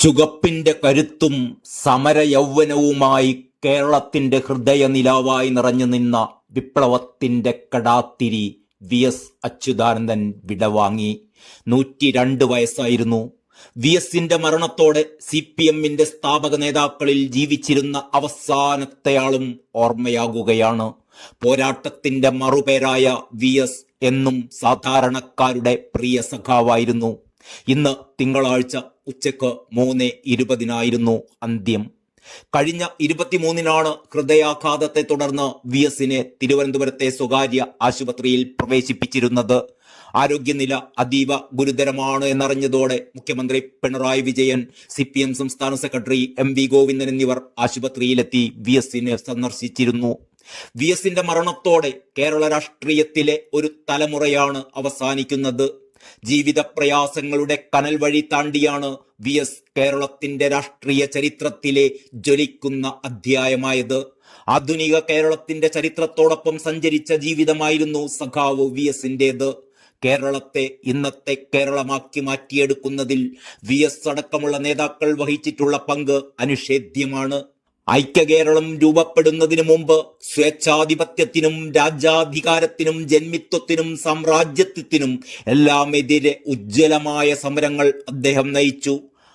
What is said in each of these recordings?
ചുകപ്പിന്റെ കരുത്തും സമരയൗവനവുമായി കേരളത്തിന്റെ ഹൃദയനിലാവായി നിറഞ്ഞു നിന്ന വിപ്ലവത്തിന്റെ കടാത്തിരി വി എസ് അച്യുതാനന്ദൻ വിടവാങ്ങി. നൂറ്റി രണ്ട് വയസ്സായിരുന്നു. വി എസിന്റെ മരണത്തോടെ സി പി എമ്മിന്റെ സ്ഥാപക നേതാക്കളിൽ ജീവിച്ചിരുന്ന അവസാനത്തെയാളും ഓർമ്മയാകുകയാണ്. പോരാട്ടത്തിന്റെ മറുപേരായ വി എസ് എന്നും സാധാരണക്കാരുടെ പ്രിയ സഖാവായിരുന്നു. ഇന്ന് തിങ്കളാഴ്ച ഉച്ചയ്ക്ക് മൂന്ന് ഇരുപതിനായിരുന്നു അന്ത്യം. കഴിഞ്ഞ ഇരുപത്തിമൂന്നിനാണ് ഹൃദയാഘാതത്തെ തുടർന്ന് വി എസിനെ തിരുവനന്തപുരത്തെ സ്വകാര്യ ആശുപത്രിയിൽ പ്രവേശിപ്പിച്ചിരുന്നത്. ആരോഗ്യനില അതീവ ഗുരുതരമാണ് എന്നറിഞ്ഞതോടെ മുഖ്യമന്ത്രി Pinarayi Vijayan C P M സംസ്ഥാന സെക്രട്ടറി എം വി ഗോവിന്ദൻ എന്നിവർ ആശുപത്രിയിലെത്തി വി എസിനെ സന്ദർശിച്ചിരുന്നു. വി എസിന്റെ മരണത്തോടെ കേരള രാഷ്ട്രീയത്തിലെ ഒരു തലമുറയാണ് അവസാനിക്കുന്നത്. ജീവിത പ്രയാസങ്ങളുടെ കനൽ വഴി താണ്ടിയാണ് വി എസ് കേരളത്തിന്റെ രാഷ്ട്രീയ ചരിത്രത്തിലെ ജ്വലിക്കുന്ന അധ്യായമായത്. ആധുനിക കേരളത്തിന്റെ ചരിത്രത്തോടൊപ്പം സഞ്ചരിച്ച ജീവിതമായിരുന്നു സഖാവ് വി എസിന്റേത് കേരളത്തെ ഇന്നത്തെ കേരളമാക്കി മാറ്റിയെടുക്കുന്നതിൽ വി എസ് അടക്കമുള്ള നേതാക്കൾ വഹിച്ചിട്ടുള്ള പങ്ക് അനിഷേധ്യമാണ്. ഐക്യകേരളം രൂപപ്പെടുന്നതിനു മുമ്പ് സ്വേച്ഛാധിപത്യത്തിനും രാജ്യാധികാരത്തിനും ജന്മിത്വത്തിനും സാമ്രാജ്യത്വത്തിനും എല്ലാം എതിരെ ഉജ്ജ്വലമായ സമരങ്ങൾ അദ്ദേഹം നയിച്ചു.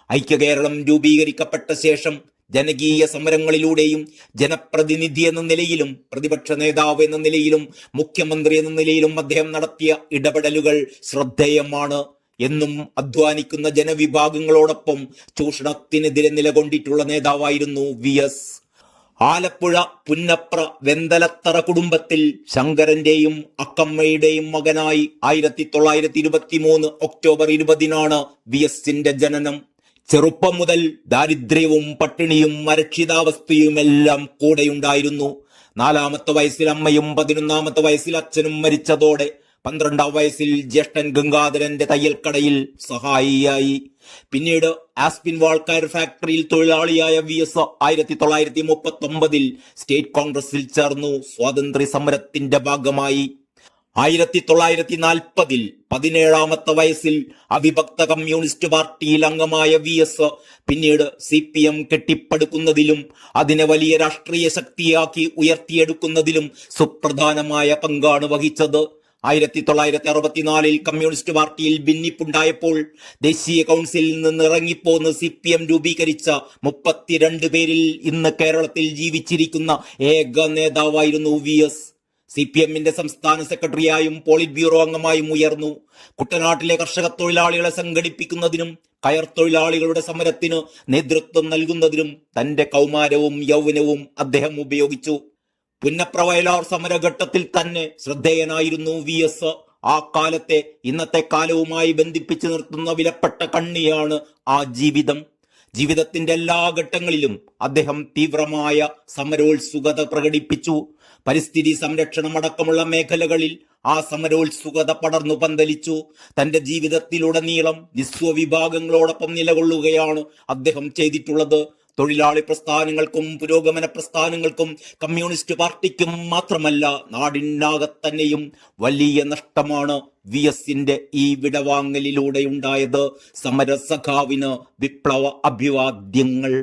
ഐക്യകേരളം രൂപീകരിക്കപ്പെട്ട ശേഷം ജനകീയ സമരങ്ങളിലൂടെയും ജനപ്രതിനിധി എന്ന നിലയിലും പ്രതിപക്ഷ നേതാവ് എന്ന നിലയിലും മുഖ്യമന്ത്രി എന്ന നിലയിലും അദ്ദേഹം നടത്തിയ ഇടപെടലുകൾ ശ്രദ്ധേയമാണ്. എന്നും അധ്വാനിക്കുന്ന ജനവിഭാഗങ്ങളോടൊപ്പം ചൂഷണത്തിനെതിരെ നിലകൊണ്ടിട്ടുള്ള നേതാവായിരുന്നു വി എസ്. ആലപ്പുഴ പുന്നപ്ര വെന്തലത്തറ കുടുംബത്തിൽ ശങ്കരന്റെയും അക്കമ്മയുടെയും മകനായി ആയിരത്തി തൊള്ളായിരത്തി ഇരുപത്തി മൂന്ന് ഒക്ടോബർ ഇരുപതിനാണ് വി എസിന്റെ ജനനം. ചെറുപ്പം മുതൽ ദാരിദ്ര്യവും പട്ടിണിയും അരക്ഷിതാവസ്ഥയും എല്ലാം കൂടെയുണ്ടായിരുന്നു. നാലാമത്തെ വയസ്സിൽ അമ്മയും പതിനൊന്നാമത്തെ വയസ്സിൽ അച്ഛനും മരിച്ചതോടെ പന്ത്രണ്ടാം വയസ്സിൽ ജ്യേഷ്ഠൻ ഗംഗാധരന്റെ തയ്യൽക്കടയിൽ സഹായിയായി. പിന്നീട് ആസ്പിൻ വാൾക്കയർ ഫാക്ടറിയിൽ തൊഴിലാളിയായ വി എസ് ആയിരത്തി തൊള്ളായിരത്തി മുപ്പത്തി ഒമ്പതിൽ സ്റ്റേറ്റ് കോൺഗ്രസിൽ ചേർന്നു. സ്വാതന്ത്ര്യ സമരത്തിന്റെ ഭാഗമായി. ആയിരത്തി തൊള്ളായിരത്തി നാൽപ്പതിൽ പതിനേഴാമത്തെ വയസ്സിൽ അവിഭക്ത കമ്മ്യൂണിസ്റ്റ് പാർട്ടിയിൽ അംഗമായ വി എസ് പിന്നീട് സി പി എം കെട്ടിപ്പടുക്കുന്നതിലും അതിനെ വലിയ രാഷ്ട്രീയ ശക്തിയാക്കി ഉയർത്തിയെടുക്കുന്നതിലും സുപ്രധാനമായ പങ്കാണ് വഹിച്ചത്. ആയിരത്തി തൊള്ളായിരത്തി അറുപത്തിനാലിൽ കമ്മ്യൂണിസ്റ്റ് പാർട്ടിയിൽ ഭിന്നിപ്പുണ്ടായപ്പോൾ ദേശീയ കൗൺസിലിൽ നിന്ന് ഇറങ്ങിപ്പോന്ന് സി പി എം രൂപീകരിച്ച മുപ്പത്തിരണ്ട് പേരിൽ ഇന്ന് കേരളത്തിൽ ജീവിച്ചിരിക്കുന്ന ഏക നേതാവായിരുന്നു വി എസ്. സി പി എമ്മിന്റെ സംസ്ഥാന സെക്രട്ടറിയായും പോളിറ്റ് ബ്യൂറോ അംഗമായും ഉയർന്നു. കുട്ടനാട്ടിലെ കർഷക തൊഴിലാളികളെ സംഘടിപ്പിക്കുന്നതിനും കയർ തൊഴിലാളികളുടെ സമരത്തിന് നേതൃത്വം നൽകുന്നതിനും തന്റെ കൗമാരവും യൗവനവും അദ്ദേഹം ഉപയോഗിച്ചു. പുന്നപ്ര വയലാർ സമരഘട്ടത്തിൽ തന്നെ ശ്രദ്ധേയനായിരുന്നു വി എസ് ആ കാലത്തെ ഇന്നത്തെ കാലവുമായി ബന്ധിപ്പിച്ചു നിർത്തുന്ന വിലപ്പെട്ട കണ്ണിയാണ് ആ ജീവിതം. ജീവിതത്തിന്റെ എല്ലാ ഘട്ടങ്ങളിലും അദ്ദേഹം തീവ്രമായ സമരോത്സുകത പ്രകടിപ്പിച്ചു. പരിസ്ഥിതി സംരക്ഷണം അടക്കമുള്ള മേഖലകളിൽ ആ സമരോത്സുകത പടർന്നു പന്തലിച്ചു. തന്റെ ജീവിതത്തിലുടനീളം വിശ്വവിഭാഗങ്ങളോടൊപ്പം നിലകൊള്ളുകയാണ് അദ്ദേഹം ചെയ്തിട്ടുള്ളത്. തൊഴിലാളി പ്രസ്ഥാനങ്ങൾക്കും പുരോഗമന പ്രസ്ഥാനങ്ങൾക്കും കമ്മ്യൂണിസ്റ്റ് പാർട്ടിക്കും മാത്രമല്ല നാടിനാകത്തന്നെയും വലിയ നഷ്ടമാണ് വി എസിന്റെ ഈ വിടവാങ്ങലിലൂടെ ഉണ്ടായത് സമരസഖാവിന് വിപ്ലവ അഭിവാദ്യങ്ങൾ.